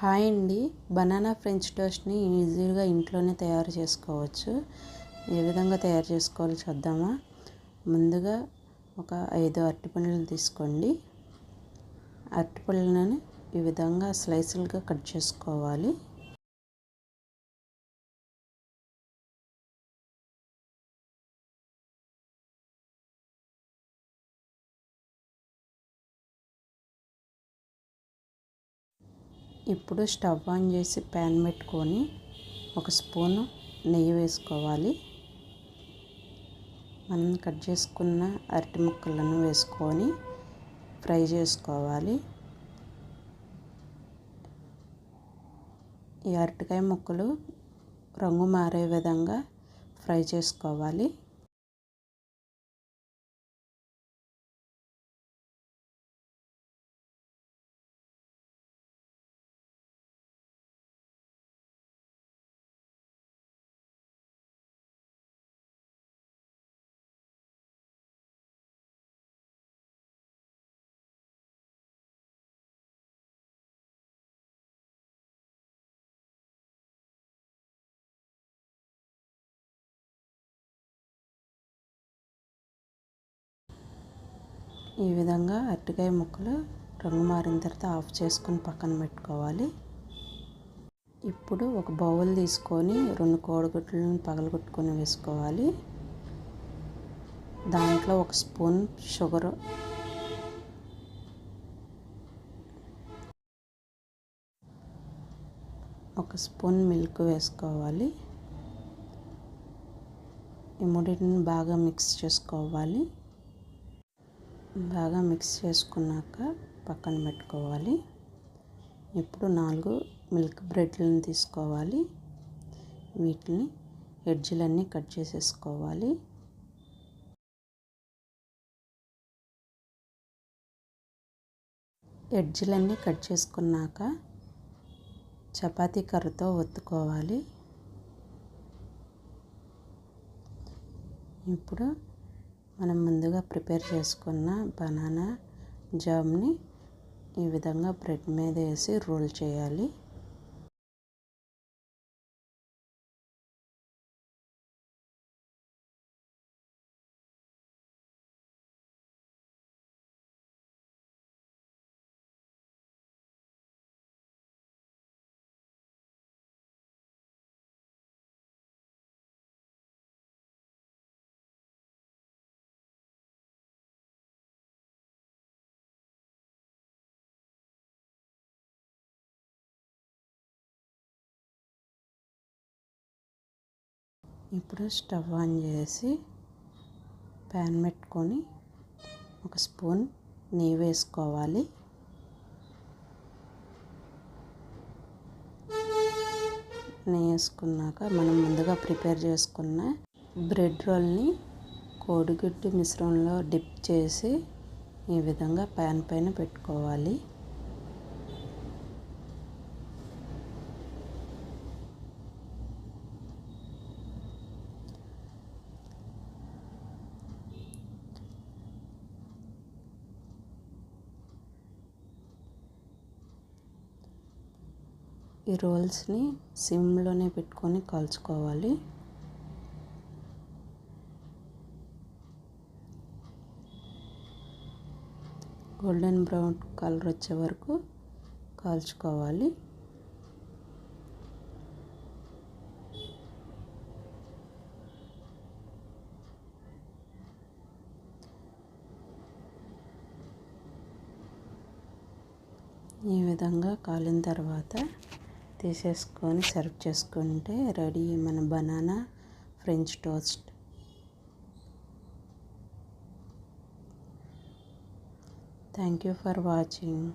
Hi అండి. Banana French టోస్ట్ని ఈజీగా ఇంట్లోనే తయారు చేసుకోవచ్చు. ఏ విధంగా తయారు చేసుకోవాలో చూద్దామా? ముందుగా ఒక ఐదు అరటిపండ్లు తీసుకోండి. అరటిపండ్లను ఈ విధంగా స్లైసులుగా కట్ చేసుకోవాలి. ఇప్పుడు స్టవ్ ఆన్ చేసి ప్యాన్ పెట్టుకొని ఒక స్పూను నెయ్యి వేసుకోవాలి. మనం కట్ చేసుకున్న అరటి ముక్కలను వేసుకొని ఫ్రై చేసుకోవాలి. ఈ అరటికాయ ముక్కలు రంగు మారే విధంగా ఫ్రై చేసుకోవాలి. ఈ విధంగా అరటికాయ ముక్కలు రంగు మారిన తర్వాత ఆఫ్ చేసుకొని పక్కన పెట్టుకోవాలి. ఇప్పుడు ఒక బౌల్ తీసుకొని రెండు కోడిగుడ్లను పగలగొట్టుకొని వేసుకోవాలి. దాంట్లో ఒక స్పూన్ షుగర్ ఒక స్పూన్ మిల్క్ వేసుకోవాలి. ఈ మూడింటిని బాగా మిక్స్ చేసుకోవాలి. బాగా మిక్స్ చేసుకున్నాక పక్కన పెట్టుకోవాలి. ఇప్పుడు నాలుగు మిల్క్ బ్రెడ్లను తీసుకోవాలి. వీటిని ఎడ్జ్లన్నీ కట్ చేసేసుకోవాలి. ఎడ్జ్లన్నీ కట్ చేసుకున్నాక చపాతీ కర్రతో ఒత్తుకోవాలి. ఇప్పుడు మనం ముందుగా ప్రిపేర్ చేసుకున్న బనానా జామ్ని ఈ విధంగా బ్రెడ్ మీద వేసి రోల్ చేయాలి. ఇప్పుడు స్టవ్ ఆన్ చేసి ప్యాన్ పెట్టుకొని ఒక స్పూన్ నెయ్యి వేసుకోవాలి. నెయ్యి వేసుకున్నాక మనం ముందుగా ప్రిపేర్ చేసుకున్న బ్రెడ్ రోల్ని కోడిగుడ్డు మిశ్రమంలో డిప్ చేసి ఈ విధంగా ప్యాన్ పైన పెట్టుకోవాలి. ఈ రోల్స్ని సిమ్లోనే పెట్టుకొని కాల్చుకోవాలి. గోల్డెన్ బ్రౌన్ కలర్ వచ్చే వరకు కాల్చుకోవాలి. ఈ విధంగా కాలిన తర్వాత తీసేసుకొని సర్వ్ చేసుకుంటే రెడీ మన banana French toast. Thank you for watching